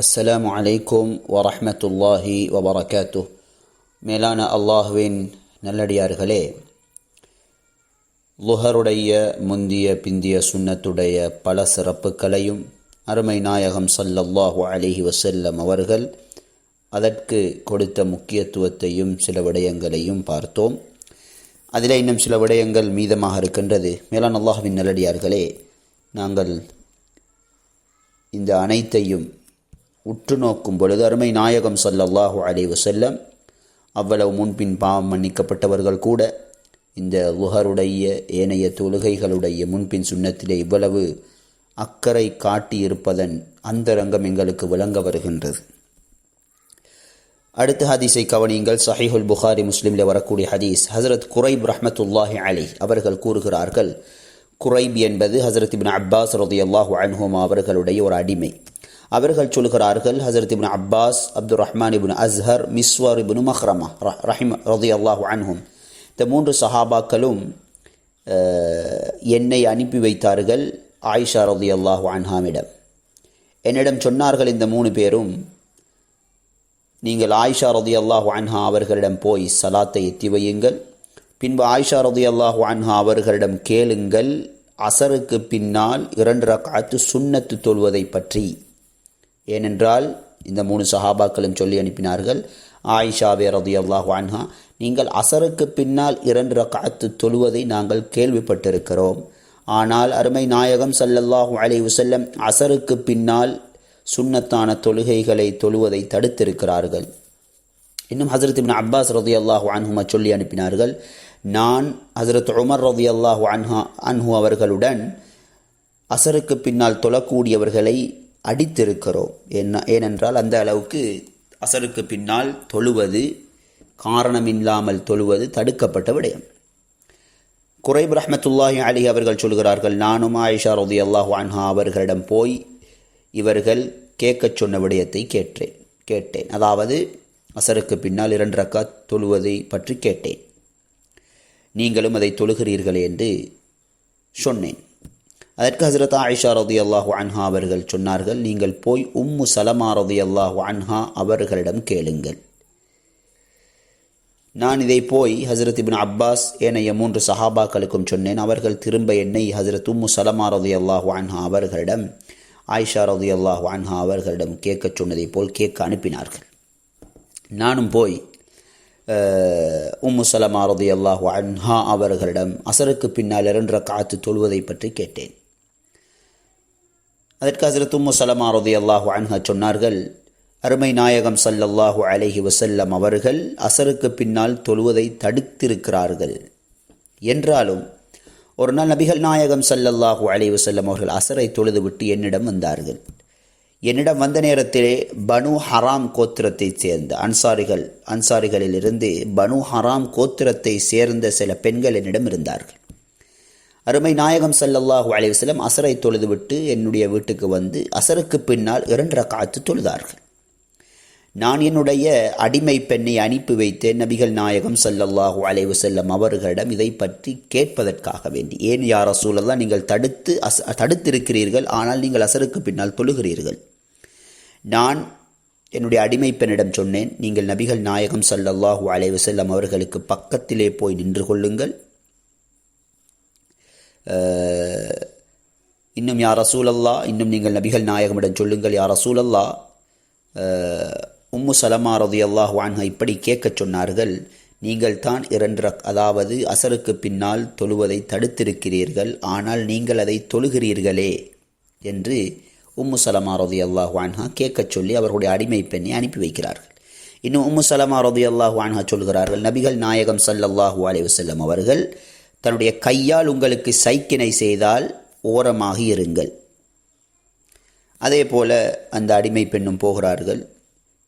அஸ்ஸலாம் அலைக்கும் வரஹ்மத்துல்லாஹி வபரகாத்து மேலான அல்லாஹுவின் நல்லடியார்களே லுஹருடைய முந்திய பிந்திய சுன்னத்துடைய பல சிறப்புகளையும் அருமை நாயகம் சல்லல்லாஹு அலிஹி வசல்லம் அவர்கள் அதற்கு கொடுத்த முக்கியத்துவத்தையும் சில விடயங்களையும் பார்த்தோம். அதில் இன்னும் சில விடயங்கள் மீதமாக இருக்கின்றது. மேலான அல்லாஹுவின் நல்லடியார்களே நாங்கள் இந்த அனைத்தையும் உற்று நோக்கும் பொழுது அருமை நாயகம் சல்லல்லாஹு அலைஹி செல்லம் அவ்வளவு முன்பின் பாவம் மன்னிக்கப்பட்டவர்கள் கூட இந்த லுஹருடைய ஏனைய தொழுகைகளுடைய முன்பின் சுண்ணத்திலே இவ்வளவு அக்கறை காட்டியிருப்பதன் அந்தரங்கம் எங்களுக்கு விளங்க வருகின்றது. அடுத்த ஹதீஸை கவனியுங்கள். சஹிஹுல் புகாரி முஸ்லீமில் வரக்கூடிய ஹதீஸ். ஹசரத் குரைப் ரஹமத்துல்லாஹி அலி அவர்கள் கூறுகிறார்கள் குறைப் என்பது ஹசரத் இபின் அப்பாஸ் ரதியல்லாஹு அன்ஹும் அவர்களுடைய ஒரு அடிமை. அவர்கள் சொல்கிறார்கள் ஹசரத் Ibn Abbas Abdul Rahman Ibn Azhar Miswar Ibn Makhrama Rahim ரதி அல்லாஹு அன்ஹும். இந்த மூன்று சஹாபாக்களும் என்னை அனுப்பி வைத்தார்கள் ஆயிஷா ரதி அல்லாஹு அன்ஹாமிடம் என்னிடம் சொன்னார்கள் இந்த மூணு பேரும் நீங்கள் ஆயிஷா ரதி அல்லாஹு அன்ஹா அவர்களிடம் போய் சலாத்தை எத்தி வையுங்கள் பின்பு ஆயிஷா ரதி அல்லாஹு அன்ஹா அவர்களிடம் கேளுங்கள் அசருக்கு பின்னால் இரண்டு ரக்காத்து சுண்ணத்து தொழுவதை பற்றி. ஏனென்றால் இந்த மூணு சஹாபாக்களும் சொல்லி அனுப்பினார்கள் ஆயிஷாவே ரதி அல்லாஹு அன்ஹா நீங்கள் அசருக்கு பின்னால் இரண்டு ரக்காத்து தொழுவதை நாங்கள் கேள்விப்பட்டிருக்கிறோம். ஆனால் அருமை நாயகம் சல்லல்லாஹு அலை வசல்லம் அசருக்கு பின்னால் சுண்ணத்தான தொழுகைகளை தொழுவதை தடுத்திருக்கிறார்கள். இன்னும் ஹசரத் இப்னு அப்பாஸ் ரதி அல்லாஹு அன்ஹுமா சொல்லி அனுப்பினார்கள் நான் ஹசரத் உமர் ரவி அல்லாஹு அன்ஹா அன்ஹு அவர்களுடன் அசருக்கு பின்னால் தொழக்கூடியவர்களை அடித்திருக்கிறோம். என்ன ஏனென்றால் அந்த அளவுக்கு அசருக்கு பின்னால் தொழுவது காரணமில்லாமல் தொழுவது தடுக்கப்பட்ட விடயம். குறைப் ரஹமத்துல்லாஹி அலி அவர்கள் சொல்கிறார்கள் நானும் ஆயிஷா ரதி அல்லாஹு அன்ஹா அவர்களிடம் போய் இவர்கள் கேட்கச் சொன்ன விடயத்தை கேட்டேன் கேட்டேன். அதாவது அசருக்கு பின்னால் இரண்டு ரக்கா தொழுவதை பற்றி கேட்டேன். நீங்களும் அதை தொழுகிறீர்கள் என்று சொன்னேன். அதற்கு ஹசரத் ஆயிஷா ரதி அல்லாஹு அன்ஹா அவர்கள் சொன்னார்கள் நீங்கள் போய் உம்மு சலமா ரதி அல்லாஹு அன்ஹா அவர்களிடம் கேளுங்கள். நான் இதை போய் ஹசரத் இபின் அப்பாஸ் ஏனைய மூன்று சஹாபாக்களுக்கும் சொன்னேன். அவர்கள் திரும்ப என்னை ஹசரத் உம்மு சலமா ரதி அல்லாஹு அன்ஹா அவர்களிடம் ஆயிஷா ரதி அல்லாஹ் அன்ஹா அவர்களிடம் கேட்கச் சொன்னதை போல் கேட்க அனுப்பினார்கள். நானும் போய் உம்மு சலமா ரதி அல்லாஹு அன்ஹா அவர்களிடம் அசருக்கு பின்னால் இரண்டு காத்து தொழுவதை பற்றி கேட்டேன். அதற்கு ஹசரத் உம்மு சலமா ரதி அல்லாஹு அன்ஹா சொன்னார்கள் அருமை நாயகம் சல்லல்லாஹு அலஹி வசல்லம் அவர்கள் அசருக்கு பின்னால் தொழுவதை தடுத்திருக்கிறார்கள். என்றாலும் ஒரு நாள் நபிகள் நாயகம் சல்லல்லாஹு அலி வசல்லம் அவர்கள் அசரை தொழுதுவிட்டு என்னிடம் வந்தார்கள். என்னிடம் வந்த நேரத்திலே பனு ஹராம் கோத்திரத்தைச் சேர்ந்த அன்சாரிகள் அன்சாரிகளிலிருந்து பனு ஹராம் கோத்திரத்தை சேர்ந்த சில பெண்கள் என்னிடம் இருந்தார்கள். அருமை நாயகம் சல்லல்லாஹு அலைவசலம் அசரை தொழுதுவிட்டு என்னுடைய வீட்டுக்கு வந்து அசருக்கு பின்னால் இரண்டரை காத்து தொழுதார்கள். நான் என்னுடைய அடிமை பெண்ணை அனுப்பி வைத்தேன். நபிகள் நாயகம் சல்லல்லாஹூ அலைவு செல்லம் அவர்களிடம் இதை பற்றி கேட்பதற்காக வேண்டி ஏன் யார் சூழல்லாம் நீங்கள் தடுத்து அஸ் தடுத்திருக்கிறீர்கள் ஆனால் நீங்கள் அசருக்கு பின்னால் தொழுகிறீர்கள்? நான் என்னுடைய அடிமை பெண்ணிடம் சொன்னேன் நீங்கள் நபிகள் நாயகம் சல்லல்லாஹு அலைவு செல்லம் அவர்களுக்கு பக்கத்திலே போய் நின்று கொள்ளுங்கள். இன்னும் யார் ரசூலல்லா இன்னும் நீங்கள் நபிகள் நாயகமிடம் சொல்லுங்கள் யார் ரசூலல்லா உம்மு சலமா ரதி அல்லாஹ் வான்ஹா இப்படி கேட்கச் சொன்னார்கள் நீங்கள் தான் இரண்டு அதாவது அசருக்கு பின்னால் தொழுவதை தடுத்திருக்கிறீர்கள் ஆனால் நீங்கள் அதை தொழுகிறீர்களே என்று உம்மு சலமா ரதி அல்லாஹ் வான்ஹா கேட்கச் சொல்லி அவர்களுடைய அடிமை பெண்ணை அனுப்பி வைக்கிறார்கள். இன்னும் உம்மு சலமா ரதி அல்லாஹ் வான்ஹா சொல்கிறார்கள் நபிகள் நாயகம் சல்லல்லாஹூ அலி வசல்லம் அவர்கள் தன்னுடைய கையால் உங்களுக்கு சைக்கினை செய்தால் ஓரமாக இருங்கள். அதே போல அந்த அடிமை பெண்ணும் போகிறார்கள்.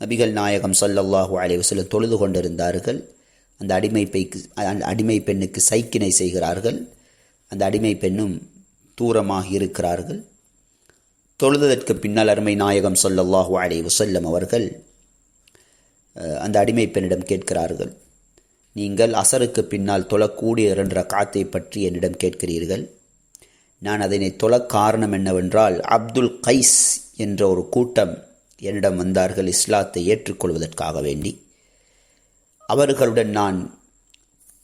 நபிகள் நாயகம் சல்லல்லாஹு அலைவசல்லம் தொழுது கொண்டிருந்தார்கள். அந்த அடிமை பைக்கு அந்த அடிமை பெண்ணுக்கு சைக்கினை செய்கிறார்கள். அந்த அடிமை பெண்ணும் தூரமாக இருக்கிறார்கள். தொழுதற்கு பின்னால் அருமை நாயகம் சொல்லல்லாஹு அலை வசல்லம் அவர்கள் அந்த அடிமை பெண்ணிடம் கேட்கிறார்கள். நீங்கள் அசருக்கு பின்னால் தொழக்கூடிய இரண்டு காத்தை பற்றி என்னிடம் கேட்கிறீர்கள். நான் அதனை தொழ காரணம் என்னவென்றால் அப்துல் கைஸ் என்ற ஒரு கூட்டம் என்னிடம் வந்தார்கள் இஸ்லாத்தை ஏற்றுக்கொள்வதற்காக வேண்டி. அவர்களுடன் நான்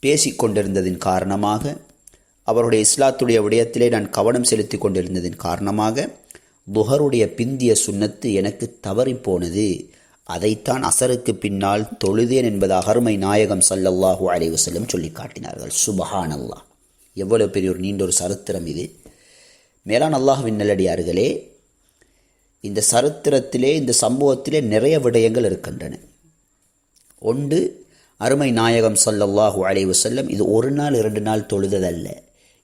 பேசிக்கொண்டிருந்ததின் காரணமாக அவருடைய இஸ்லாத்துடைய விடயத்திலே நான் கவனம் செலுத்தி கொண்டிருந்ததின் காரணமாக புகருடைய பிந்திய சுன்னத்து எனக்கு தவறிப்போனது அதைத்தான் அசருக்கு பின்னால் தொழுதேன் என்பதாக அருமை நாயகம் சல்லல்லாஹு அலைஹி செல்லும் சொல்லி காட்டினார்கள். சுபஹான் அல்லாஹ் எவ்வளவு பெரிய ஒரு நீண்ட ஒரு சரித்திரம் இது. மேலான் அல்லாஹுவின் நல்லடியார்களே இந்த சரித்திரத்திலே இந்த சம்பவத்திலே நிறைய விடயங்கள் இருக்கின்றன. ஒன்று அருமை நாயகம் சல்லல்லாஹு அலைஹி செல்லும் இது ஒரு நாள் இரண்டு நாள் தொழுததல்ல.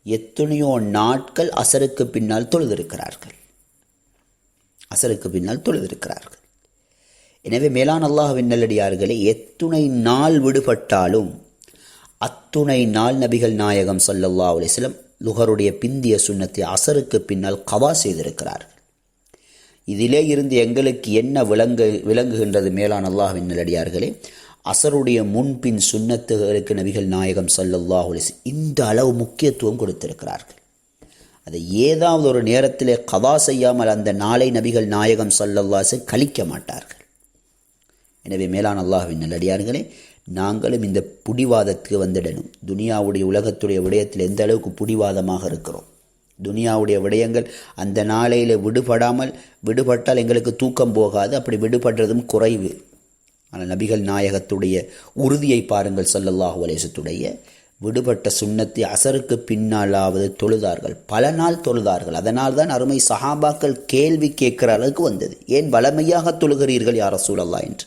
எத்தனையோ நாட்கள் அசருக்கு பின்னால் தொழுதிருக்கிறார்கள். அசருக்கு பின்னால் தொழுதிருக்கிறார்கள். எனவே மேலான் அல்லாஹ்வின் நல்லடியார்களே எத்துணை நாள் விடுபட்டாலும் அத்துணை நாள் நபிகள் நாயகம் சல்லல்லா அலிஸ்லம் லுகருடைய பிந்திய சுன்னத்தை அசருக்கு பின்னால் கவா செய்திருக்கிறார்கள். இதிலே இருந்து எங்களுக்கு என்ன விளங்கு விளங்குகின்றது மேலான் அல்லாஹ்வின் நல்லடியார்களே அசருடைய முன்பின் சுன்னத்துகளுக்கு நபிகள் நாயகம் சல்லல்லா அலிஸ் இந்த அளவு முக்கியத்துவம் கொடுத்திருக்கிறார்கள். அதை ஏதாவது ஒரு நேரத்தில் கதா செய்யாமல் அந்த நாளை நபிகள் நாயகம் சல்லல்லாசை கழிக்க மாட்டார்கள். எனவே மேலான அல்லாஹ்வின் நல்லடியார்களே நாங்களும் இந்த புடிவாதத்துக்கு வந்துடணும். துனியாவுடைய உலகத்துடைய விடயத்தில் எந்த அளவுக்கு புடிவாதமாக இருக்கிறோம்? துனியாவுடைய விடயங்கள் அந்த நாளையில் விடுபடாமல் விடுபட்டால் எங்களுக்கு தூக்கம் போகாது அப்படி விடுபடுறதும் குறைவு. ஆனால் நபிகள் நாயகத்துடைய உறுதியை பாருங்கள் சல்லல்லாஹு அலேசத்துடைய விடுபட்ட சுண்ணத்தை அசருக்கு பின்னாலாவது தொழுதார்கள். பல நாள் தொழுதார்கள். அதனால் தான் அருமை சஹாபாக்கள் கேள்வி கேட்கிற அளவுக்கு வந்தது. ஏன் வளமையாக தொழுகிறீர்கள் யார சூழல்லா என்று?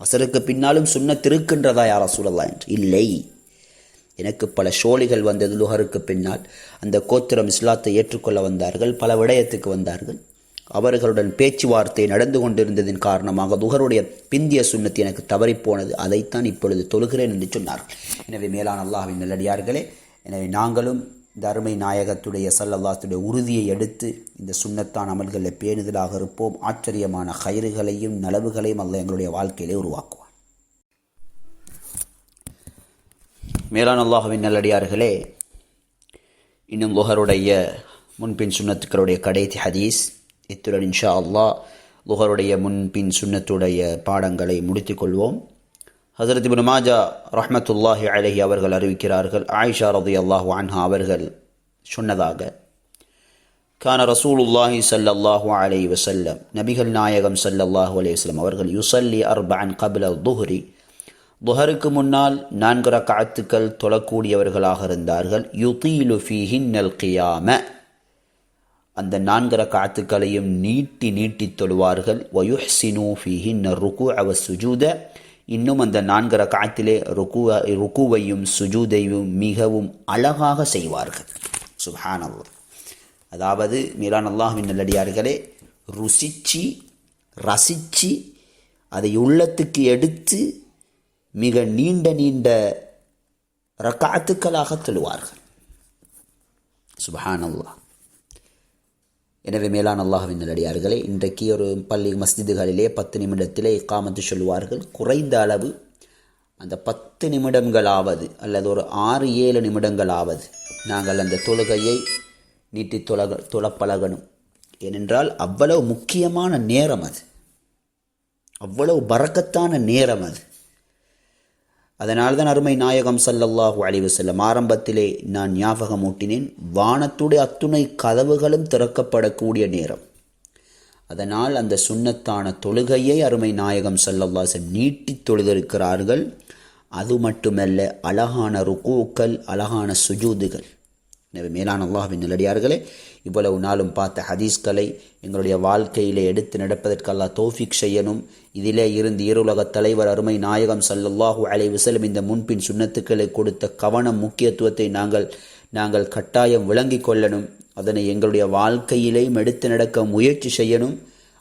அசருக்கு பின்னாலும் சுண்ணத் இருக்கின்றதா யார சூழல்லா என்று? இல்லை. எனக்கு பல ஷோலிகள் வந்தது லுஹருக்கு பின்னால். அந்த கோத்திரம் இஸ்லாத்தை ஏற்றுக்கொள்ள வந்தார்கள். பல விடயத்துக்கு வந்தார்கள். அவர்களுடன் பேச்சுவார்த்தை நடந்து கொண்டிருந்ததின் காரணமாக துகருடைய பிந்திய சுண்ணத்து எனக்கு தவறிப்போனது. அதைத்தான் இப்பொழுது தொழுகிறேன் என்று சொன்னார்கள் எனவே மேலான அல்லாஹின் நல்லடியார்களே எனவே நாங்களும் இந்த அருமை நாயகத்துடைய சல்லல்லாத்துடைய உறுதியை எடுத்து இந்த சுண்ணத்தான் அமல்களில் பேணுதலாக இருப்போம். ஆச்சரியமான கயிறுகளையும் நலவுகளையும் அல்ல எங்களுடைய வாழ்க்கையிலே உருவாக்குவான். மேலான அல்லாஹுவின் நல்லடியார்களே இன்னும் லுஹருடைய முன்பின் சுண்ணத்துக்களுடைய கடைசி ஹதீஸ் இத்துடன் இன்ஷா அல்லாஹ் லுஹருடைய முன்பின் சுன்னத்துடைய பாடங்களை முடித்துக்கொள்வோம் ஹசரத் இப்னு மாஜா ரஹ்மத்துல்லாஹி அலஹி அவர்கள் அறிவிக்கிறார்கள். ஆயிஷா ரதி அல்லாஹு அன்ஹா அவர்கள் சொன்னதாக கான ரசூலுல்லாஹி சல்லல்லாஹு அலை வசல்லம் நபிகள் நாயகம் சல்லல்லாஹு அலி வஸ்லம் அவர்கள் யுசல்லி அர்பான் கபில துஹ்ரி துஹருக்கு முன்னால் நான்கு ரக்காத்துக்கள் தொழக்கூடியவர்களாக இருந்தார்கள். யுதீலு ஃபீஹின்னல் கியாம அந்த நான்கு ரக்காத்துக்களையும் நீட்டி நீட்டி தொழுவார்கள். வயுஹ்சினு ஃபிஹின் ருக்கு அவ சுஜூத. இன்னும் அந்த நான்கு ரக்காத்திலே ருக்கு ருக்குவையும் சுஜூதையும் மிகவும் அழகாக செய்வார்கள். சுஹானல்லா அதாவது மீரான் அல்லாஹின் நல்லடியார்களே ருசிச்சு ரசித்து அதை உள்ளத்துக்கு எடுத்து மிக நீண்ட நீண்ட ரக்காத்துக்களாக தொழுவார்கள். சுபஹானல்லா எனவே மேலான அல்லாஹின் நல்லடியார்களே இன்றைக்கு ஒரு பள்ளி மஸ்ஜிதுகளிலே பத்து நிமிடத்திலே இக்காமத்து சொல்வார்கள் குறைந்த அளவு அந்த பத்து நிமிடங்களாவது அல்லது ஒரு ஆறு ஏழு நிமிடங்களாவது நாங்கள் அந்த தொழுகையை நீட்டி தொழக தொழப்பழகணும். ஏனென்றால் அவ்வளவு முக்கியமான நேரம் அது. அவ்வளவு பறக்கத்தான நேரம் அது. அதனால் தான் அருமை நாயகம் சல்லல்லாஹு அழிவு செல்லும் ஆரம்பத்திலே நான் ஞாபகம் ஊட்டினேன் வானத்துடைய அத்துணை கதவுகளும் திறக்கப்படக்கூடிய நேரம். அதனால் அந்த சுண்ணத்தான தொழுகையை அருமை நாயகம் சல்லல்லாசன் நீட்டி தொழுதிருக்கிறார்கள். அது மட்டுமல்ல அழகான ருக்கூக்கள் அழகான சுஜூதுகள். எனவே மேலான அல்லாஹின் நிலடியார்களே இவ்வளவு நாளும் பார்த்த ஹதீஸ்களை எங்களுடைய வாழ்க்கையிலே எடுத்து நடப்பதற்கு அல்லாஹ் தோஃபிக் செய்யணும். இதிலே இருந்து இருலக தலைவர் அருமை நாயகம் சல்லல்லாஹு அலை விசலும் இந்த முன்பின் சுண்ணத்துக்களை கொடுத்த கவனம் முக்கியத்துவத்தை நாங்கள் நாங்கள் கட்டாயம் விளங்கி கொள்ளணும். அதனை எங்களுடைய வாழ்க்கையிலேயும் எடுத்து நடக்க முயற்சி செய்யணும்.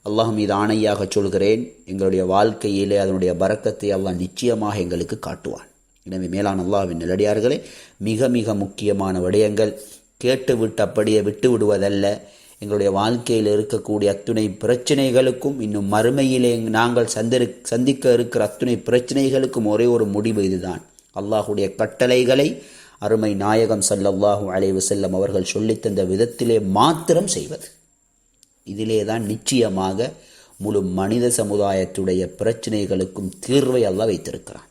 அல்லாஹ் மீது ஆணையாக சொல்கிறேன் எங்களுடைய வாழ்க்கையிலே அதனுடைய பறக்கத்தை அல்லாஹ் நிச்சயமாக எங்களுக்கு காட்டுவான். எனவே மேலான அல்லாவின் நிலடியார்களே மிக மிக முக்கியமான விடயங்கள் கேட்டுவிட்டு அப்படியே விட்டு விடுவதல்ல எங்களுடைய வாழ்க்கையில் இருக்கக்கூடிய அத்துணை பிரச்சனைகளுக்கும் இன்னும் மறுமையிலே நாங்கள் சந்திரு சந்திக்க இருக்கிற அத்துணை பிரச்சனைகளுக்கும் ஒரே ஒரு முடிவு இதுதான். அல்லாஹுடைய கட்டளைகளை அருமை நாயகம் சல்லல்லாஹூ அலைவு செல்லம் அவர்கள் சொல்லித்தந்த விதத்திலே மாத்திரம் செய்வது. இதிலே தான் நிச்சயமாக முழு மனித சமுதாயத்துடைய பிரச்சனைகளுக்கும் தீர்வை அல்ல வைத்திருக்கிறான்.